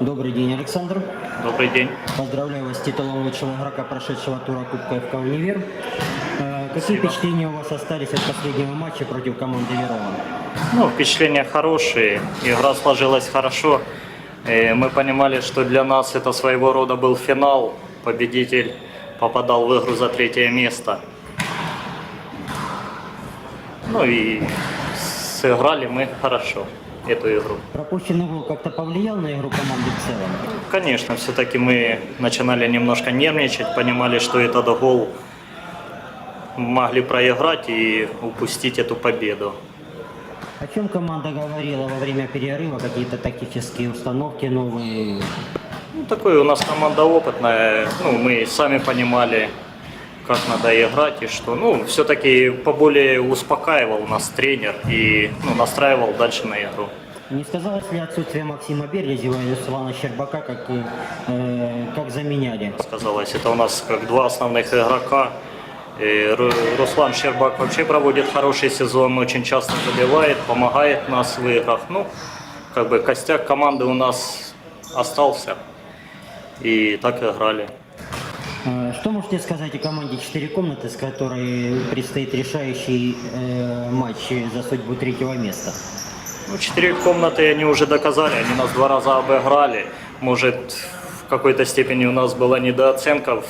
Добрый день, Александр. Добрый день. Поздравляю вас с титулом лучшего игрока прошедшего тура Кубка ФК «Универ». Э, Какие впечатления у вас остались от последнего матча против команды Верова? Ну, впечатления хорошие, игра сложилась хорошо. Э, Мы понимали, что для нас это своего рода был финал. Победитель попадал в игру за третье место. Ну и сыграли мы хорошо эту игру. Пропущенный гол как-то повлиял на игру команды в целом? Конечно, все-таки мы начинали немножко нервничать, понимали, что этот гол могли проиграть и упустить эту победу. О чем команда говорила во время перерыва? Какие-то тактические установки новые? Ну, такой у нас команда опытная. Ну, мы сами понимали, как надо играть и что. Ну, все-таки поболее успокаивал нас тренер и ну, настраивал дальше на игру. Не сказалось ли отсутствие Максима Березева и Руслана Щербака, как, э, как заменяли? Сказалось, это у нас как два основных игрока. И Ру- Руслан Щербак вообще проводит хороший сезон, очень часто забивает, помогает нас в играх. Ну, как бы костяк команды у нас остался. И так играли. Э, Что можете сказать о команде «Четыре комнаты», с которой предстоит решающий э, матч за судьбу третьего места? Ну, четыре комнаты они уже доказали, они нас два раза обыграли. Может, в какой-то степени у нас была недооценка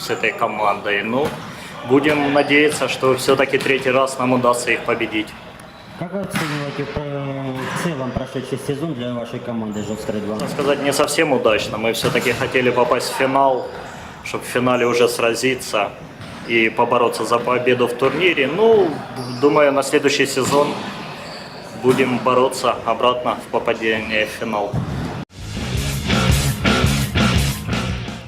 с этой командой. Ну, будем надеяться, что все-таки третий раз нам удастся их победить. Как вы оцениваете э, в целом прошедший сезон для вашей команды «Жовстрой-2»? Можно сказать, не совсем удачно. Мы все-таки хотели попасть в финал, чтобы в финале уже сразиться и побороться за победу в турнире. Ну, думаю, на следующий сезон будем бороться обратно в попадение в финал.